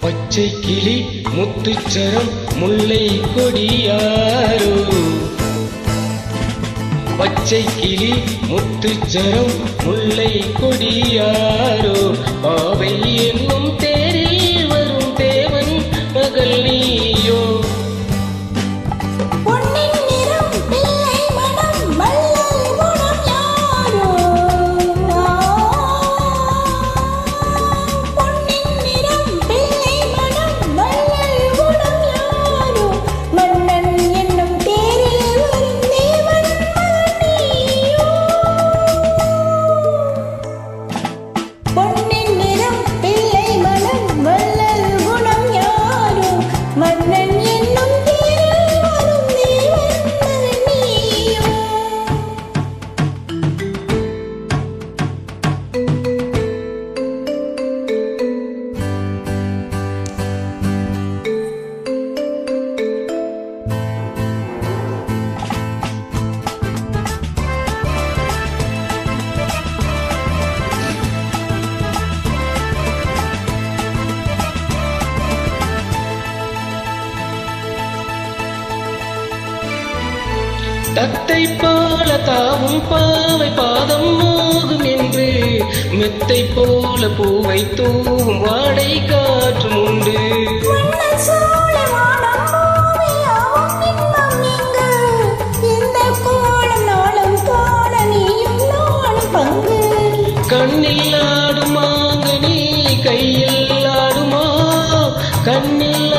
பச்சை கிளி முத்துச்சரம் முல்லை கொடியாரோ பச்சை கிளி முத்துச்சரம் முல்லை கொடியாரோ பாவை என்னும் தேரில் வரும் தேவன் மகள் நீ தத்தை போல தாவும் பாவை பாதம் மோகும் என்று மெத்தை போல பூவை தூவும் வாடை காற்றும் உண்டு. கண்ணில் ஆடுமாங்க நீ கையில் ஆடுமா? கண்ணில்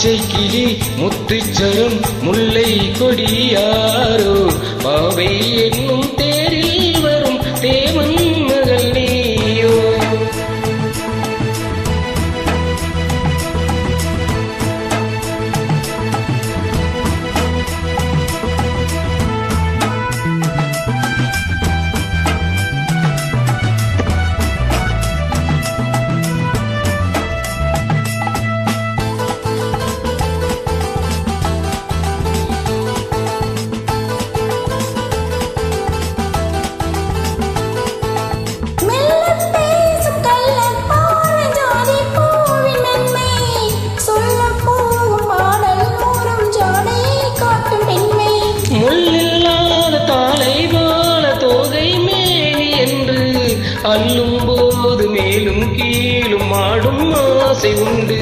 பச்சை கிளி முத்துச்சரும் முல்லை கொடியாரோ பாவை ஆசை உண்டு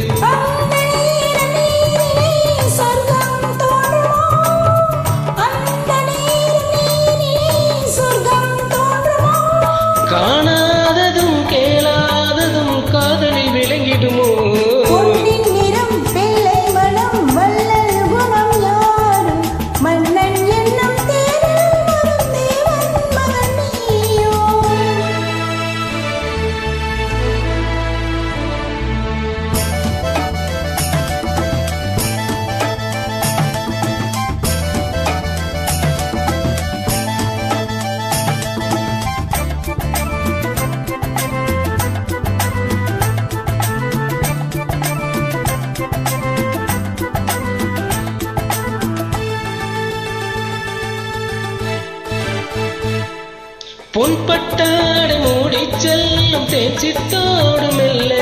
பொன்பட்டாடை மூடி செல்லும் தேச்சித்தாடும் இல்ல.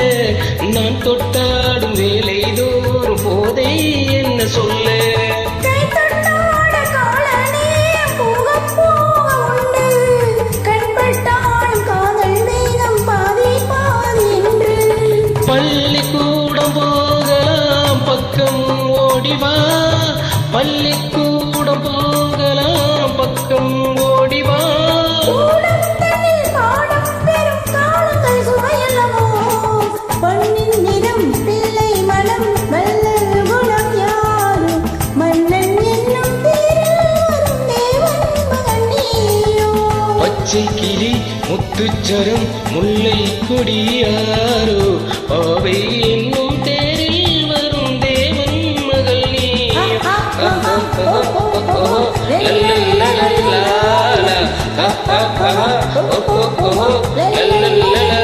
நான் தொட்டாடும் வேலை தோறும் போதை என்ன சொல்ல? பள்ளிக்கூடம் போகலாம் பக்கம் ஓடிவா பள்ளிக்கூடம் முல்லை கொடியாரோ பாவை என்னும் தேரில் வரும் தேவன் மகள் நீ லல்லல்லா